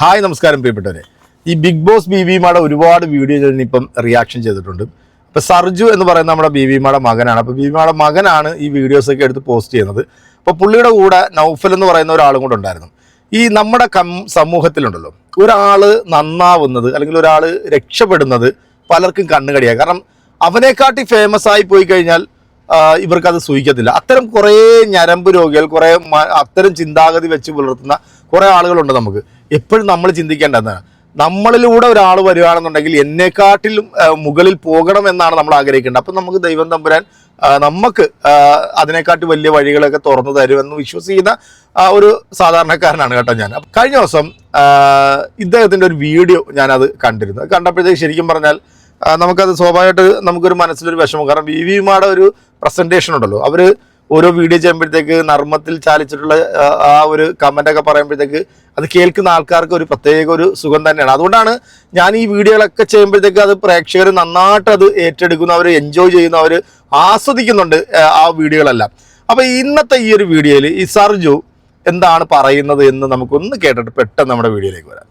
Hi നമസ്കാരം പ്രിയപ്പെട്ടവരെ. ഈ ബിഗ് ബോസ് ബി വിമാടെ ഒരുപാട് വീഡിയോകളിൽ ഇപ്പം റിയാക്ഷൻ ചെയ്തിട്ടുണ്ട്. ഇപ്പൊ സർജു എന്ന് പറയുന്ന നമ്മുടെ ബി വിമാടെ മകനാണ്. അപ്പോൾ ബി വിമാടെ മകനാണ് ഈ വീഡിയോസ് ഒക്കെ എടുത്ത് പോസ്റ്റ് ചെയ്യുന്നത്. അപ്പോൾ പുള്ളിയുടെ കൂടെ നൗഫൽ എന്ന് പറയുന്ന ഒരാളും കൂടെ ഉണ്ടായിരുന്നു. ഈ നമ്മുടെ കം സമൂഹത്തിലുണ്ടല്ലോ ഒരാൾ നന്നാവുന്നത് അല്ലെങ്കിൽ ഒരാൾ രക്ഷപ്പെടുന്നത് പലർക്കും കണ്ണുകടിയാണ് കാരണം അവനെക്കാട്ടി ഫേമസ് ആയി പോയി കഴിഞ്ഞാൽ ഇവർക്കത് സൂചിക്കത്തില്ല. അത്തരം കുറേ ഞരമ്പ് രോഗികൾ കുറേ അത്തരം ചിന്താഗതി വെച്ച് പുലർത്തുന്ന കുറേ ആളുകളുണ്ട് നമുക്ക്. എപ്പോഴും നമ്മൾ ചിന്തിക്കേണ്ടതാണ് നമ്മളിലൂടെ ഒരാൾ വരികയാണെന്നുണ്ടെങ്കിൽ എന്നെക്കാട്ടിലും മുകളിൽ പോകണം എന്നാണ് നമ്മൾ ആഗ്രഹിക്കേണ്ടത്. അപ്പം നമുക്ക് ദൈവം തമ്പുരാൻ നമുക്ക് അതിനെക്കാട്ടി വലിയ വഴികളൊക്കെ തുറന്നു തരുമെന്ന് വിശ്വസിക്കുന്ന ഒരു സാധാരണക്കാരനാണ് കേട്ടോ ഞാൻ. കഴിഞ്ഞ ദിവസം ഇദ്ദേഹത്തിന്റെ ഒരു വീഡിയോ ഞാനത് കണ്ടിരുന്നു. കണ്ടപ്പോഴത്തേക്ക് ശരിക്കും പറഞ്ഞാൽ നമുക്കത് സ്വാഭാവികമായിട്ട് നമുക്കൊരു മനസ്സിലൊരു വിഷമം. കാരണം വി വി മാടെ ഒരു പ്രസന്റേഷൻ ഉണ്ടല്ലോ. അവർ ഓരോ വീഡിയോ ചെയ്യുമ്പോഴത്തേക്ക് നർമ്മത്തിൽ ചാലിച്ചിട്ടുള്ള ആ, ഒരു കമന്റ് ഒക്കെ പറയുമ്പോഴത്തേക്ക് അത് കേൾക്കുന്ന ആൾക്കാർക്ക് ഒരു പ്രത്യേക ഒരു സുഖം തന്നെയാണ്. അതുകൊണ്ടാണ് ഞാൻ ഈ വീഡിയോകളൊക്കെ ചെയ്യുമ്പോഴത്തേക്ക് അത് പ്രേക്ഷകർ നന്നായിട്ട് അത് ഏറ്റെടുക്കുന്ന അവർ എൻജോയ് ചെയ്യുന്ന അവർ ആസ്വദിക്കുന്നുണ്ട് ആ വീഡിയോകളെല്ലാം അപ്പോൾ ഇന്നത്തെ ഈ ഒരു വീഡിയോയിൽ ഈ സർജു എന്താണ് പറയുന്നത് എന്ന് നമുക്കൊന്ന് കേട്ടിട്ട് പെട്ടെന്ന് നമ്മുടെ വീഡിയോയിലേക്ക് വരാം.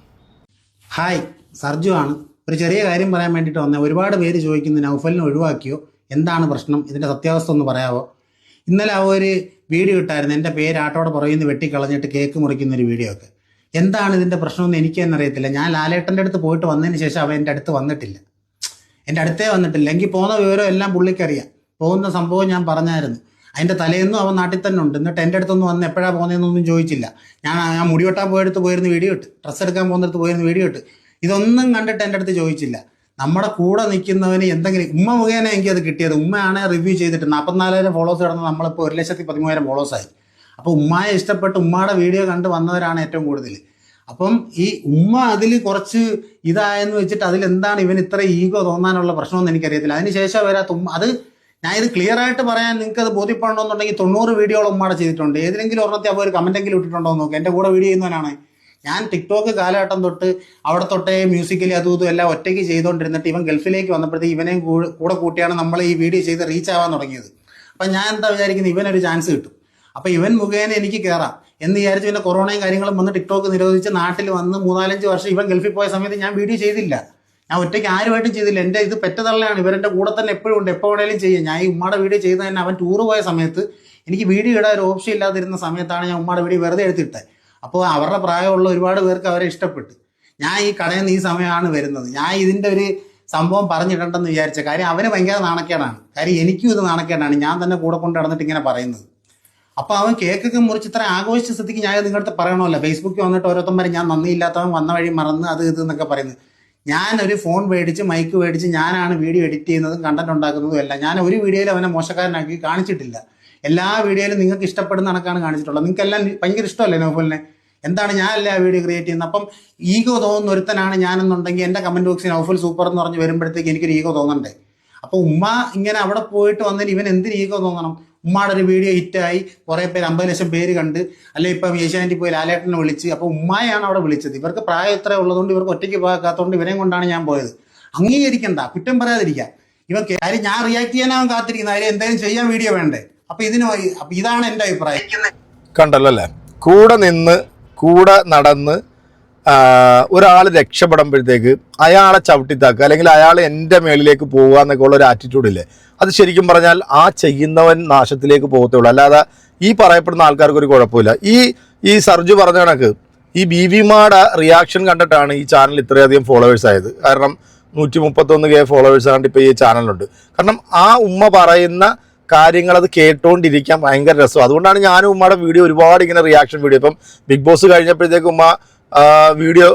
ഹായ് സർജു ആണ്. ഒരു ചെറിയ കാര്യം പറയാൻ വേണ്ടിയിട്ട് വന്നേ. ഒരുപാട് പേര് ചോദിക്കുന്നു നൗഫലിനെ ഒഴിവാക്കിയോ? എന്താണ് പ്രശ്നം? ഇതിന്റെ സത്യാവസ്ഥ ഒന്ന് പറയാവോ? ഇന്നലെ ആ ഒരു വീഡിയോ ഇട്ടായിരുന്നു. എന്റെ പേര് ആട്ടോടെ പുറകിൽ വെട്ടിക്കളഞ്ഞിട്ട് കേക്ക് മുറിക്കുന്ന ഒരു വീഡിയോ ഒക്കെ. എന്താണ് ഇതിന്റെ പ്രശ്നമെന്ന് എനിക്ക് തന്നെ അറിയത്തില്ല. ഞാൻ ലാലേട്ടന്റെ അടുത്ത് പോയിട്ട് വന്നതിന് ശേഷം അവൻ എന്റെ അടുത്ത് വന്നിട്ടില്ല. എന്റെ അടുത്തേ വന്നിട്ടില്ല. എനിക്ക് പോകുന്ന വിവരം എല്ലാം പുള്ളിക്കറിയാം. പോകുന്ന സംഭവം ഞാൻ പറഞ്ഞായിരുന്നു. അതിന്റെ തലേന്നും അവൻ നാട്ടിൽ തന്നെ ഉണ്ട്. എന്നിട്ട് എന്റെ അടുത്തൊന്നും വന്ന് എപ്പോഴാണ് പോകുന്നതെന്നൊന്നും ചോദിച്ചില്ല. ഞാൻ ഞാൻ മുടി വെട്ടാൻ പോയടുത്ത് പോയിരുന്ന വീഡിയോ ഇട്ട്. ഡ്രസ്സ് എടുക്കാൻ പോകുന്നിടത്ത് പോയിരുന്ന വീഡിയോ ഇട്ട്. ഇതൊന്നും കണ്ടിട്ട് എന്റെ അടുത്ത് ചോദിച്ചില്ല. നമ്മുടെ കൂടെ നിൽക്കുന്നവന് എന്തെങ്കിലും ഉമ്മ മുഖേന എനിക്ക് അത് കിട്ടിയത്. ഉമ്മയാണ് റിവ്യൂ ചെയ്തിട്ട് നാൽപ്പത്തിനാലായിരം ഫോളോസ് കിടന്ന് നമ്മളിപ്പോൾ ഒരു ലക്ഷത്തി പതിമൂവായിരം ഫോളോസ് ആയി. അപ്പോൾ ഉമ്മയെ ഇഷ്ടപ്പെട്ട് ഉമ്മയുടെ വീഡിയോ കണ്ട് വന്നവരാണ് ഏറ്റവും കൂടുതൽ. അപ്പം ഈ ഉമ്മ അതിൽ കുറച്ച് ഇതായെന്ന് വെച്ചിട്ട് അതിലെന്താണ് ഇവൻ ഇത്ര ഈഗോ തോന്നാനുള്ള പ്രശ്നമൊന്നും എനിക്കറിയത്തില്ല. അതിനുശേഷം വരാത്ത ഉമ്മ അത് ഞാൻ ഇത് ക്ലിയർ ആയിട്ട് പറയാൻ നിങ്ങൾക്ക് അത് ബോധ്യപ്പെടണമെന്നുണ്ടെങ്കിൽ തൊണ്ണൂറ് വീഡിയോകൾ ഉമ്മയുടെ ചെയ്തിട്ടുണ്ട്. ഏതെങ്കിലും ഒരെണ്ണത്തിൽ അപ്പോൾ ഒരു കമന്റെങ്കിലും ഇട്ടിട്ടുണ്ടോ എന്ന് നോക്ക്. എന്റെ കൂടെ വീഡിയോ ചെയ്യുന്നവനാണ്. ഞാൻ ടിക്ടോക്ക് കാലഘട്ടം തൊട്ട് അവിടെ തൊട്ടേ മ്യൂസിക്കലി അതും ഇതും എല്ലാം ഒറ്റയ്ക്ക് ചെയ്തുകൊണ്ടിരുന്നിട്ട് ഇവൻ ഗൾഫിലേക്ക് വന്നപ്പോഴത്തേക്ക് ഇവനെയും കൂടെ കൂട്ടിയാണ് നമ്മൾ ഈ വീഡിയോ ചെയ്ത് റീച്ച് ആവാൻ തുടങ്ങിയത്. അപ്പം ഞാൻ എന്താ വിചാരിക്കുന്നത് ഇവനൊരു ചാൻസ് കിട്ടും. അപ്പം ഇവൻ മുഖേന എനിക്ക് കയറാം എന്ന് വിചാരിച്ച് പിന്നെ കൊറോണയും കാര്യങ്ങളും വന്ന് ടിക്ടോക്ക് നിരോധിച്ച് നാട്ടിൽ വന്ന് മൂന്നാലഞ്ച് വർഷം ഇവൻ ഗൾഫിൽ പോയ സമയത്ത് ഞാൻ വീഡിയോ ചെയ്തില്ല. ഞാൻ ഒറ്റയ്ക്ക് ആരുമായിട്ടും ചെയ്തില്ല. എന്റെ ഇത് പെറ്റതള്ളയാണ്. ഇവരെന്റെ കൂടെ തന്നെ എപ്പോഴും ഉണ്ട്. എപ്പോൾ വേണേലും ചെയ്യും. ഞാൻ ഈ ഉമ്മയുടെ വീഡിയോ ചെയ്ത് തന്നെ അവൻ ടൂർ പോയ സമയത്ത് എനിക്ക് വീഡിയോ ഇടാൻ ഒരു ഓപ്ഷൻ ഇല്ലാതിരുന്ന സമയത്താണ് ഞാൻ ഉമ്മയുടെ വീഡിയോ വെറുതെ എടുത്തിട്ടത് അപ്പോൾ അവരുടെ പ്രായമുള്ള ഒരുപാട് പേർക്ക് അവരെ ഇഷ്ടപ്പെട്ടു. ഞാൻ ഈ കടയിൽ നിന്ന് ഈ സമയമാണ് വരുന്നത്. ഞാൻ ഇതിന്റെ ഒരു സംഭവം പറഞ്ഞിടണ്ടെന്ന് വിചാരിച്ച കാര്യം അവന് ഭയങ്കര നാണക്കേടാണ്. കാര്യം എനിക്കും ഇത് നാണക്കേടാണ്. ഞാൻ തന്നെ കൂടെ കൊണ്ട് നടന്നിട്ട് ഇങ്ങനെ പറയുന്നത്. അപ്പോൾ അവൻ കേക്കൊക്കെ മുറിച്ച് ഇത്ര ആഘോഷിച്ച സ്ഥിതിക്ക് ഞാൻ നിങ്ങളുടെ പറയണമല്ലോ. ഫേസ്ബുക്കിൽ വന്നിട്ട് ഓരോരുത്തന്മാർ ഞാൻ നന്ദിയില്ലാത്തവൻ വന്ന വഴി മറന്ന് അത് ഇത് എന്നൊക്കെ പറയുന്നത്. ഞാനൊരു ഫോൺ മേടിച്ച് മൈക്ക് മേടിച്ച് ഞാനാണ് വീഡിയോ എഡിറ്റ് ചെയ്യുന്നതും കണ്ടന്റ് ഉണ്ടാക്കുന്നതും എല്ലാം. ഞാൻ ഒരു വീഡിയോയിൽ അവനെ മോശക്കാരനാക്കി കാണിച്ചിട്ടില്ല. എല്ലാ വീഡിയോയിലും നിങ്ങൾക്ക് ഇഷ്ടപ്പെടുന്ന കണക്കാണ് കാണിച്ചിട്ടുള്ളത്. നിങ്ങൾക്ക് എല്ലാം ഭയങ്കര ഇഷ്ടമല്ലേ നോഫലിനെ? എന്താണ് ഞാനല്ലേ ആ വീഡിയോ ക്രിയേറ്റ് ചെയ്യുന്നത്? അപ്പം ഈഗോ തോന്നുന്ന ഒരുത്തനാണ് ഞാനെന്നുണ്ടെങ്കിൽ എന്റെ കമന്റ് ബോക്സിൽ നൗഫൽ സൂപ്പർ എന്ന് പറഞ്ഞ് വരുമ്പോഴത്തേക്ക് എനിക്കൊരു ഈഗോ തോന്നണ്ടേ? അപ്പോൾ ഉമ്മ ഇങ്ങനെ അവിടെ പോയിട്ട് വന്നതിന് ഇവൻ എന്തിന് ഈഗോ തോന്നണം? ഉമ്മയുടെ ഒരു വീഡിയോ ഹിറ്റായി കുറേ പേര് അമ്പത് ലക്ഷം പേര് കണ്ട്. അല്ലെ ഇപ്പം ഏഷ്യാനെറ്റിൽ പോയി ലാലേട്ടനെ വിളിച്ച്. അപ്പോൾ ഉമ്മയാണ് അവിടെ വിളിച്ചത്. ഇവർക്ക് പ്രായം ഇത്ര ഉള്ളതുകൊണ്ട് ഇവർക്ക് ഒറ്റയ്ക്ക് പോകാത്തതുകൊണ്ട് ഇവരെയും കൊണ്ടാണ് ഞാൻ പോയത്. അംഗീകരിക്കണ്ട. കുറ്റം പറയാതിരിക്കാം. ഇവർക്ക് ആരും ഞാൻ റിയാക്ട് ചെയ്യാനാവും കാത്തിരിക്കുന്നത്. ആരും എന്തെങ്കിലും ചെയ്യാൻ വീഡിയോ വേണ്ടേ? അപ്പൊ ഇതിന് ഇതാണ് എന്റെ അഭിപ്രായം. കണ്ടല്ലോ അല്ലേ? കൂടെ നിന്ന് കൂടെ നടന്ന് ഒരാൾ രക്ഷപ്പെടുമ്പോഴത്തേക്ക് അയാളെ ചവിട്ടിത്താക്കുക അല്ലെങ്കിൽ അയാൾ എന്റെ മേളിലേക്ക് പോകുക എന്നൊക്കെ ഉള്ള ഒരു ആറ്റിറ്റ്യൂഡ് ഇല്ലേ? അത് ശരിക്കും പറഞ്ഞാൽ ആ ചെയ്യുന്നവൻ നാശത്തിലേക്ക് പോകത്തുള്ളൂ അല്ലാതെ ഈ പറയപ്പെടുന്ന ആൾക്കാർക്ക് ഒരു കുഴപ്പമില്ല. ഈ ഈ സർജു പറഞ്ഞ കണക്ക് ഈ ബി വിമാടെ റിയാക്ഷൻ കണ്ടിട്ടാണ് ഈ ചാനൽ ഇത്രയധികം ഫോളോവേഴ്സ് ആയത്. കാരണം നൂറ്റി മുപ്പത്തൊന്ന് കെ ഫോളോവേഴ്സ് ആണ് ഇപ്പോൾ ഈ ചാനലുണ്ട് കാരണം ആ ഉമ്മ പറയുന്ന കാര്യങ്ങൾ അത് കേട്ടുകൊണ്ടിരിക്കാൻ ഭയങ്കര രസം അതുകൊണ്ടാണ് ഞാനും ഉമ്മയുടെ വീഡിയോ ഒരുപാട് ഇങ്ങനെ റിയാക്ഷൻ വീഡിയോ ഇപ്പം ബിഗ് ബോസ് കഴിഞ്ഞപ്പോഴത്തേക്ക് ഉമ്മ വീഡിയോ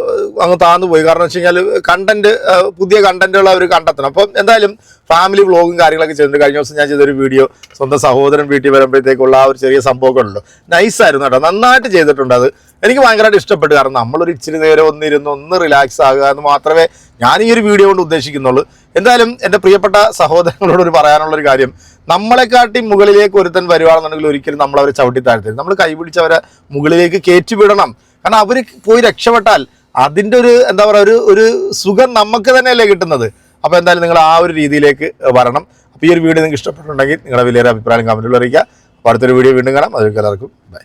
അങ്ങ് താന്നു പോയി. കാരണം വെച്ച് കഴിഞ്ഞാൽ കണ്ടന്റ് പുതിയ കണ്ടന്റുകൾ അവർ കണ്ടെത്തണം. അപ്പം എന്തായാലും ഫാമിലി വ്ളോഗും കാര്യങ്ങളൊക്കെ ചെയ്തിട്ടുണ്ട്. കഴിഞ്ഞ ദിവസം ഞാൻ ചെയ്തൊരു വീഡിയോ സ്വന്തം സഹോദരൻ വീട്ടിൽ വരുമ്പോഴത്തേക്കുള്ള ആ ഒരു ചെറിയ സംഭവമൊക്കെ ഉണ്ടല്ലോ നൈസായിരുന്നു കേട്ടോ. നന്നായിട്ട് ചെയ്തിട്ടുണ്ട് അത്. എനിക്ക് ഭയങ്കരമായിട്ട് ഇഷ്ടപ്പെട്ടു. കാരണം നമ്മളൊരു ഇച്ചിരി നേരം ഒന്നിരുന്ന് ഒന്ന് റിലാക്സ് ആകുക എന്ന് മാത്രമേ ഞാൻ ഈ ഒരു വീഡിയോ കൊണ്ട് ഉദ്ദേശിക്കുന്നുള്ളൂ. എന്തായാലും എന്റെ പ്രിയപ്പെട്ട സഹോദരങ്ങളോട് ഒരു പറയാനുള്ള ഒരു കാര്യം. നമ്മളെക്കാട്ടി മുകളിലേക്ക് ഒരുത്തൻ വരുവാണെന്നുണ്ടെങ്കിൽ ഒരിക്കലും നമ്മളവരെ ചവിട്ടി താഴ്ത്തരുത്. നമ്മൾ കൈപിടിച്ചവരെ മുകളിലേക്ക് കയറ്റിവിടണം കാരണം അവർ പോയി രക്ഷപ്പെട്ടാൽ അതിന്റെ ഒരു എന്താ പറയുക ഒരു ഒരു സുഖം നമുക്ക് തന്നെയല്ലേ കിട്ടുന്നത്. അപ്പോൾ എന്തായാലും നിങ്ങൾ ആ ഒരു രീതിയിലേക്ക് വരണം. അപ്പോൾ ഈ ഒരു വീഡിയോ നിങ്ങൾക്ക് ഇഷ്ടപ്പെട്ടിട്ടുണ്ടെങ്കിൽ നിങ്ങളുടെ വലിയൊരു അഭിപ്രായം കമന്റിൽ അറിയിക്കുക. അപ്പോൾ അടുത്തൊരു വീഡിയോ വീണ്ടും കാണാം. അതൊക്കെ എല്ലാവർക്കും ബൈ.